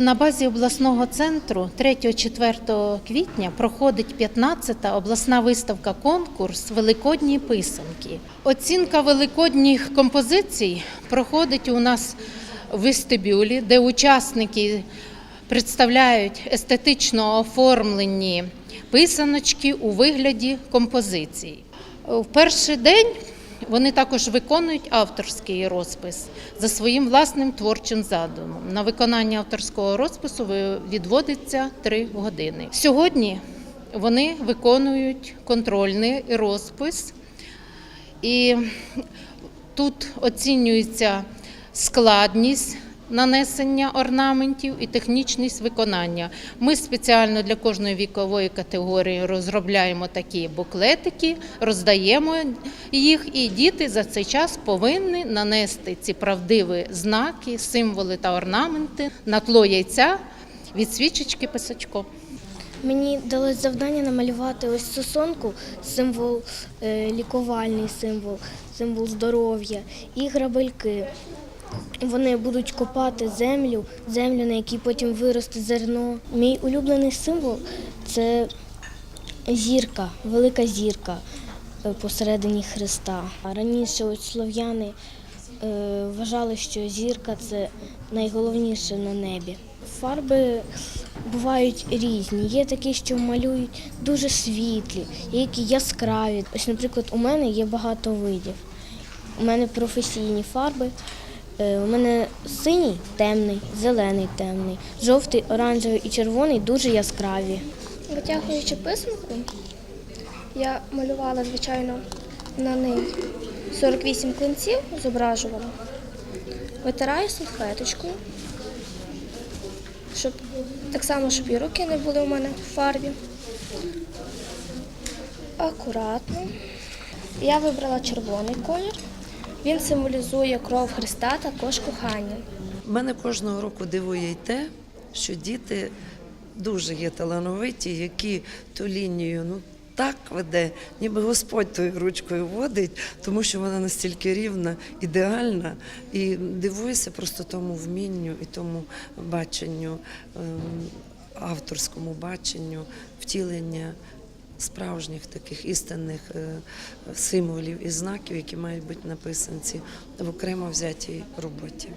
На базі обласного центру 3-4 квітня проходить 15-та обласна виставка конкурс Великодні писанки. Оцінка великодніх композицій проходить у нас в вестибюлі, де учасники представляють естетично оформлені писаночки у вигляді композицій. В перший день вони також виконують авторський розпис за своїм власним творчим задумом. На виконання авторського розпису відводиться три години. Сьогодні вони виконують контрольний розпис, і тут оцінюється складність нанесення орнаментів і технічність виконання. Ми спеціально для кожної вікової категорії розробляємо такі буклетики, роздаємо їх, і діти за цей час повинні нанести ці правдиві знаки, символи та орнаменти на тло яйця від свічечки писачком. Мені далось завдання намалювати ось сосонку, символ е, лікувальний символ, символ здоров'я і грабельки. Вони будуть копати землю, землю, на якій потім виросте зерно. Мій улюблений символ це зірка, велика зірка е, посередині Христа. Раніше ось слов'яни е, вважали, що зірка це найголовніше на небі. Фарби бувають різні. Є такі, що малюють дуже світлі, які яскраві. Ось, наприклад, у мене є багато видів. У мене професійні фарби. Е, У мене синій темний, зелений темний, жовтий, оранжевий і червоний дуже яскраві. Витягуючи писанку, я малювала, звичайно, на ній 48 клинців, зображувала. Витираю салфеточкою, щоб так само, щоб і руки не були у мене в фарбі. Акуратно. Я вибрала червоний колір. Він символізує кров Христа також кохання. Мене кожного року дивує й те, що діти дуже є талановиті, які ту лінію ну так веде, ніби Господь тою ручкою водить, тому що вона настільки рівна, ідеальна, і дивуюся просто тому вмінню і тому баченню, ем, авторському баченню, втілення. Справжніх таких істинних е, символів і знаків, які мають бути написані в окремо взятій роботі.